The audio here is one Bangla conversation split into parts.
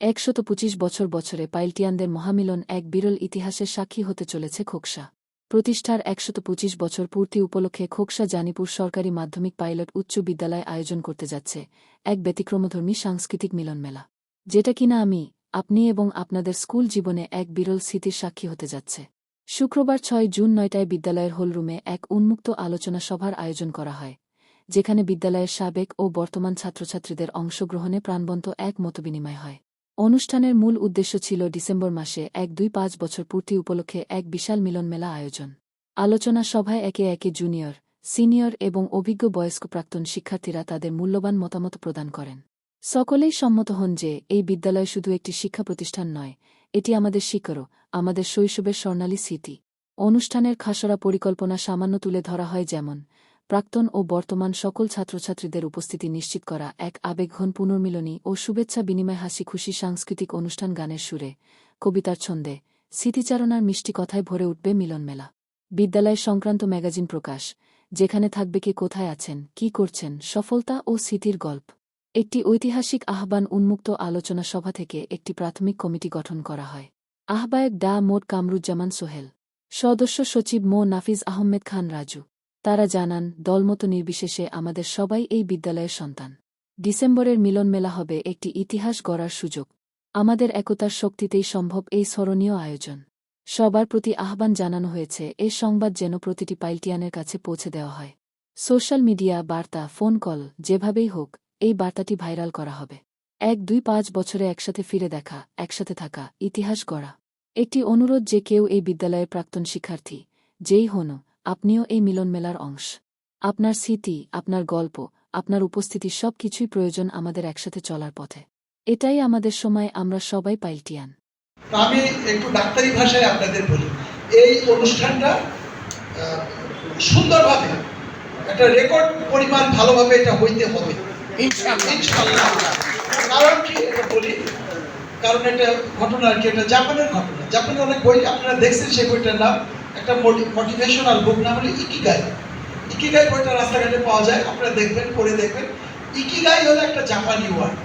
একশত পঁচিশ বছর বছরে পাইলটিয়ানদের মহামিলন এক বিরল ইতিহাসের সাক্ষী হতে চলেছে খোকসা। প্রতিষ্ঠার একশত পঁচিশ বছর পূর্তি উপলক্ষে খোকসা জানিপুর সরকারি মাধ্যমিক পাইলট উচ্চ বিদ্যালয় আয়োজন করতে যাচ্ছে, এক ব্যতিক্রমধর্মী সাংস্কৃতিক মিলন মেলা যেটা কিনা আমি, আপনি এবং আপনাদের স্কুল জীবনে এক বিরল স্মৃতির সাক্ষী হতে যাচ্ছে। শুক্রবার ছয় জুন নয়টায় বিদ্যালয়ের হলরুমে এক উন্মুক্ত আলোচনা সভার আয়োজন করা হয়, যেখানে বিদ্যালয়ের সাবেক ও বর্তমান ছাত্রছাত্রীদের অংশগ্রহণে প্রাণবন্ত এক মতবিনিময় হয়। অনুষ্ঠানের মূল উদ্দেশ্য ছিল ডিসেম্বর মাসে এক দুই পাঁচ বছর পূর্তি উপলক্ষে এক বিশাল মিলন মেলা আয়োজন। আলোচনা সভায় একে একে জুনিয়র, সিনিয়র এবং অভিজ্ঞ বয়স্ক প্রাক্তন শিক্ষার্থীরা তাদের মূল্যবান মতামত প্রদান করেন। সকলেই সম্মত হন যে এই বিদ্যালয় শুধু একটি শিক্ষা প্রতিষ্ঠান নয়, এটি আমাদের শিকড়ও, আমাদের শৈশবের স্বর্ণালী স্মৃতি। অনুষ্ঠানের খাসরা পরিকল্পনা সামান্য তুলে ধরা হয় যেমন প্রাক্তন ও বর্তমান সকল ছাত্রছাত্রীদের উপস্থিতি নিশ্চিত করা এক আবেগঘন পুনর্মিলনী ও শুভেচ্ছা বিনিময় হাসি খুশি সাংস্কৃতিক অনুষ্ঠান গানের সুরে, কবিতার ছন্দে, স্মৃতিচারণার মিষ্টি কথায় ভরে উঠবে মিলন মেলা বিদ্যালয় সংক্রান্ত ম্যাগাজিন প্রকাশ, যেখানে থাকবে কে কোথায় আছেন, কি করছেন, সফলতা ও স্মৃতির গল্প। একটি ঐতিহাসিক আহ্বান উন্মুক্ত আলোচনা সভা থেকে একটি প্রাথমিক কমিটি গঠন করা হয়। আহ্বায়ক ডা মোট কামরুজ্জামান সোহেল। সদস্য সচিব মো নাফিজ আহমেদ খান রাজু। তারা জানান, দলমত নির্বিশেষে আমাদের সবাই এই বিদ্যালয়ের সন্তান। ডিসেম্বরের মিলন মেলা হবে একটি ইতিহাস গড়ার সুযোগ। আমাদের একতার শক্তিতেই সম্ভব এই স্মরণীয় আয়োজন। সবার প্রতি আহ্বান জানানো হয়েছে, এ সংবাদ যেন প্রতিটি পাইলটিয়ানের কাছে পৌঁছে দেওয়া হয়। সোশ্যাল মিডিয়া, বার্তা, ফোন কল, যেভাবেই হোক, এই বার্তাটি ভাইরাল করা হবে। এক, দুই, পাঁচ বছরে একসাথে ফিরে দেখা, একসাথে থাকা, ইতিহাস গড়া। একটি অনুরোধ যে কেউ এই বিদ্যালয়ের প্রাক্তন শিক্ষার্থী, যেই হন আপনিও এই মিলন মেলার অংশ। আপনার স্মৃতি, আপনার গল্প, আপনার উপস্থিতি সব কিছুই প্রয়োজন আমাদের একসাথে চলার পথে। এটাই আমাদের সময়, আমরা সবাই পাইলটিয়ান আমি একটু ডাক্তারি ভাষায় আপনাদের বলি। এই অনুষ্ঠানটা সুন্দরভাবে একটা রেকর্ড পরিমাণ ভালোভাবে এটা হইতে হবে। কারণ কি এটা বলি? কারণ এটা ঘটনা আর কি, এটা জাপানের ঘটনা। জাপানের অনেক বই আপনারা দেখছেন, সেই বইটার নাম একটা মোটিভেশনাল বুক নাম হলো ইকিগাই ইকিগাই বইটা রাস্তাঘাটে পাওয়া যায়? আপনারা দেখবেন, পড়ে দেখবেন। ইকিগাই হলো একটা জাপানি ওয়ার্ড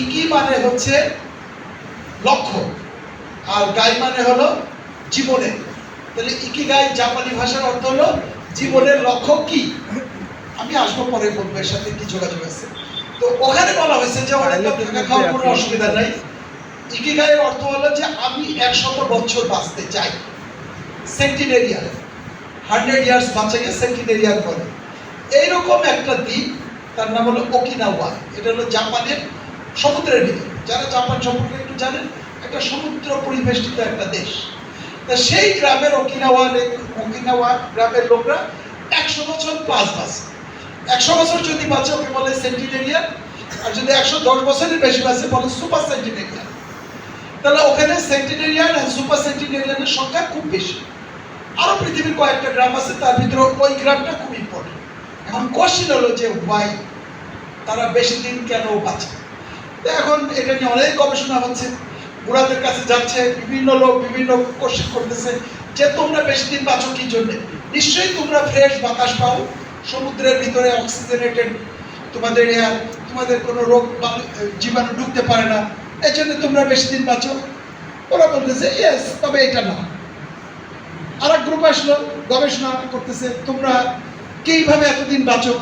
ইকি মানে হচ্ছে লক্ষ্য। আর গাই মানে হলো জীবনে। তাহলে ইকিগাই জাপানি ভাষার অর্থ হলো জীবনের লক্ষ্য কি? আমি আসব পরে বলব এর সাথে কি যোগাযোগ আছে। তো ওখানে বলা হয়েছে যে অনেক লোক থাকা খাওয়ার কোনো অসুবিধা নাই। ইকিগাইয়ের অর্থ হলো যে আমি একশত বছর বাঁচতে চাই। সেন্টিনেরিয়ার হান্ড্রেড ইয়ার্স বাঁচাকে সেন্টিনেরিয়ার বলে এইরকম একটা দ্বীপ, তার নাম হলো ওকিনাওয়া এটা হলো জাপানের সমুদ্রের ভিতরে। যারা জাপান সম্পর্কে একটু জানেন, একটা সমুদ্র পরিবেষ্টিত একটা দেশ। তা সেই গ্রামের ওকিনাওয়া ওকিনাওয়া গ্রামের লোকরা একশো বছর প্লাস বাঁচে। একশো বছর যদি বাঁচে, ওকে বলে সেন্টিনেরিয়ান আর যদি একশো দশ বছরের বেশি বাঁচে, বলে সুপার সেন্টিনেরিয়ান তাহলে ওখানে সেন্টিনেরিয়ান আর সুপার সেন্টিনেরিয়ানের সংখ্যা খুব বেশি। আরও পৃথিবীর কয়েকটা গ্রাম আছে, তার ভিতরে ওই গ্রামটা খুব ইম্পর্টেন্ট এখন কোশ্চিন হলো যে ওয়াই তারা বেশি দিন কেন বাঁচে? এখন এটা নিয়ে অনেক গবেষণা হচ্ছে বুড়াদের কাছে যাচ্ছে, বিভিন্ন লোক বিভিন্ন কোশ্চেন করতেছে যে তোমরা বেশি দিন বাঁচো কি জন্য? নিশ্চয়ই তোমরা ফ্রেশ বাতাস পাও, সমুদ্রের ভিতরে অক্সিজেনেটেড তোমাদের এয়ার তোমাদের কোনো রোগ জীবাণু ঢুকতে পারে না এই জন্য তোমরা বেশি দিন বাঁচো। ওরা বলতেছে ইয়েস তবে এটা না। আর এক গ্রুপ আসলো, গবেষণা করতেছে, তোমরা কীভাবে এতদিন বাঁচো?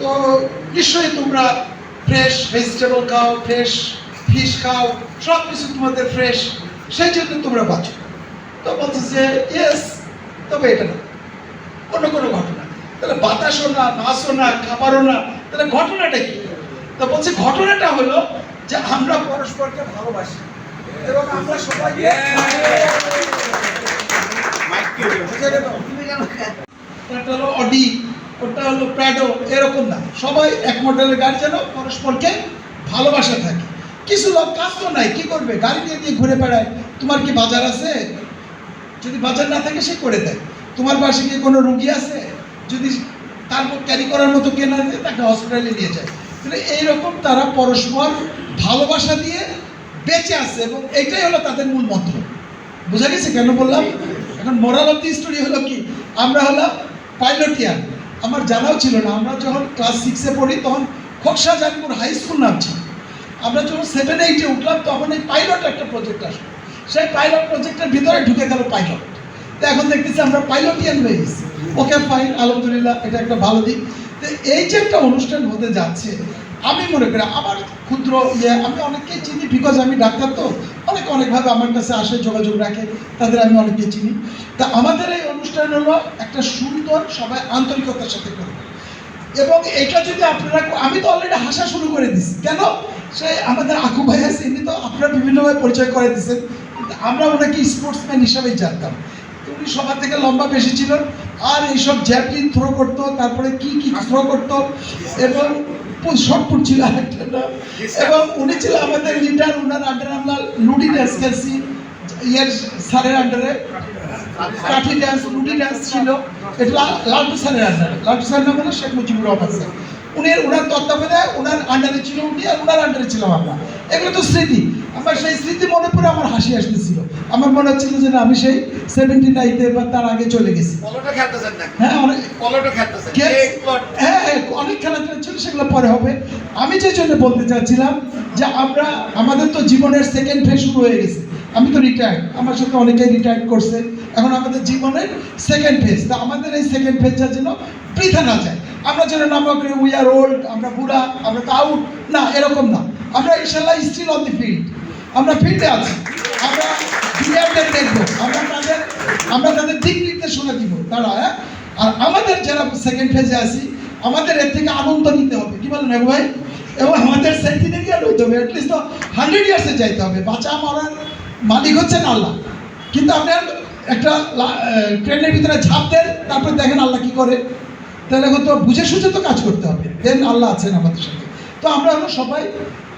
তো নিশ্চয়ই তোমরা ফ্রেশ ভেজিটেবল খাও ফ্রেশ ফিশ খাও সব কিছু তোমাদের ফ্রেশ সেই জন্য তোমরা বাঁচো। তো বলছে যে ইয়েস তবে এটা না, অন্য কোনো ঘটনা তাহলে বাতাসও না নাচও না, খাবারও না, তাহলে ঘটনাটা কি? তো বলছে, ঘটনাটা হলো যে আমরা পরস্পরকে ভালোবাসি এবং আমরা সবাই হলো অডি ওটা হলো প্র্যাডো এরকম না সবাই এক মডেলের গাড়ি যেন পরস্পরকে ভালোবাসা থাকে কিছু লোক কাজ তো নাই কি করবে গাড়ি নিয়ে দিয়ে ঘুরে বেড়ায় তোমার কি বাজার আছে যদি বাজার না থাকে সে করে দেয় তোমার পাশে কি কোনো রুগী আছে যদি তারপর ক্যারি করার মতো কেনা নেই তাকে হসপিটালে নিয়ে যায় তাহলে এইরকম তারা পরস্পর ভালোবাসা দিয়ে বেঁচে আছে এবং এইটাই হলো তাদের মূল মন্ত্র বোঝা গেছে কেন বললাম এখন মোরাল অফ দি স্টোরি হলো কি? আমরা হলো পাইলটিয়ান আমার জানাও ছিল না, আমরা যখন ক্লাস সিক্সে পড়ি, তখন খোকসা জানপুর হাই স্কুল নাম ছিল। আমরা যখন সেভেন এইটে উঠলাম, তখন এই পাইলট একটা প্রজেক্ট আসলো। সেই পাইলট প্রজেক্টের ভিতরে ঢুকে গেল পাইলট তো এখন দেখতেছি আমরা পাইলটিয়ান হয়ে গেছি। ওকে ফাইন আলহামদুলিল্লাহ, এটা একটা ভালো দিক। তো এই যে একটা অনুষ্ঠান হতে যাচ্ছে আমি মনে করি আমার ক্ষুদ্র ইয়ে আমি অনেককেই চিনি বিকজ আমি ডাক্তার তো। অনেক অনেকভাবে আমার কাছে আসে, যোগাযোগ রাখে, তাদের আমি অনেককে চিনি। তা আমাদের এই অনুষ্ঠান হলো একটা সুন্দর, সবাই আন্তরিকতার সাথে করবে এবং এটা যদি আপনারা, আমি তো অলরেডি হাসা শুরু করে দিছি। কেন? সে আমাদের আকু ভাই আছে, ইনি তো আপনারা বিভিন্নভাবে পরিচয় করে দিচ্ছেন কিন্তু আমরা ওনাকে স্পোর্টসম্যান হিসাবেই জানতাম। উনি সবার থেকে লম্বা বেশি ছিল আর এইসব জ্যাভলিন থ্রো করতো, তারপরে কি কি থ্রো করতো। এবং শর্টপুট ছিল। এবং উনি ছিল আমাদের লিডার উনার আন্ডারে আমরা লুডি ড্যান্স খেলছি। ইয়ের স্যারের আন্ডারে কাঠি ড্যান্স লুডি ড্যান্স ছিল। এটা লালটু স্যারের আন্ডারে লালটু স্যার নাম হলো শেখ মুজিবুর রহমান স্যার। উনি ওনার তত্ত্বাবধানে ওনার আন্ডারে ছিল উনি আর ওনার আন্ডারে ছিলাম আমরা। এগুলো তো স্মৃতি। আমার সেই স্মৃতি মনে পড়ে আমার হাসি আসতেছিল। আমার মনে হচ্ছিল যে না আমি সেই সেভেন্টি নাইতে বা তার আগে চলে গেছি। হ্যাঁ অনেক হ্যাঁ হ্যাঁ অনেক খেলাধুলা ছিল সেগুলো পরে হবে। আমি যে জন্য বলতে চাচ্ছিলাম যে আমরা আমাদের তো জীবনের সেকেন্ড ফেজ শুরু হয়ে গেছে। আমি তো রিটায়ার্ড আমার সাথে অনেকেই রিটায়ার্ড করছে। এখন আমাদের জীবনের সেকেন্ড ফেজ তা আমাদের এই সেকেন্ড ফেজটা যেন বৃথা না যায়। আমরা যেন না মনে করি উই আর ওল্ড আমরা বুড়া, আমরা তো না, এরকম না। আমরা ইনশাল্লাহ স্টিল অন দি ফিল্ড আমরা ফিল্ডে আছি। আমরা প্লেয়ারদের দেখব। আমরা তাদের আমরা তাদের দিক নির্দেশনা দিব। তারা হ্যাঁ? আর আমাদের যারা সেকেন্ড ফেজে আছি, আমাদের এর থেকে আনন্দ নিতে হবে। কি বলেন রঘু ভাই? এবং আমাদের সেন্টিনেরিয়াল হইতে হবে। অ্যাটলিস্ট তো হান্ড্রেড ইয়ার্সে যাইতে হবে। বাঁচা মরার মালিক হচ্ছেন আল্লাহ। কিন্তু আপনার একটা ট্রেনের ভিতরে ঝাঁপ দেন, তারপর দেখেন আল্লাহ কি করে। তাহলে এখন তো বুঝে সুঝে তো কাজ করতে হবে। দেন আল্লাহ আছেন আমাদের সাথে। তো আমরা হলো সবাই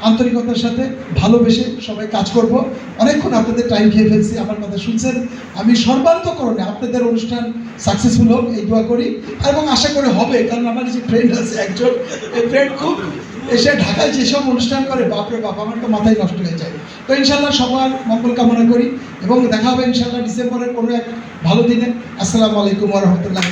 আন্তরিকতার সাথে ভালোবেসে সবাই কাজ করব। অনেকক্ষণ আপনাদের টাইম খেয়ে ফেলছি, আমার কথা শুনছেন। আমি সর্বান্তকরণে আপনাদের অনুষ্ঠান সাকসেসফুল হোক, এই দোয়া করি। এবং আশা করে হবে, কারণ আমার যে ফ্রেন্ড আছে একজন, এই ফ্রেন্ড খুব এসে ঢাকায় যেসব অনুষ্ঠান করে, বাপরে বাপ, আমার তো মাথায় নষ্ট হয়ে যায়। তো ইনশাল্লাহ সবার মঙ্গল কামনা করি এবং দেখা হবে ইনশাল্লাহ ডিসেম্বরের কোনো এক ভালো দিনে। আসসালামু আলাইকুম রহমতুল্লাহ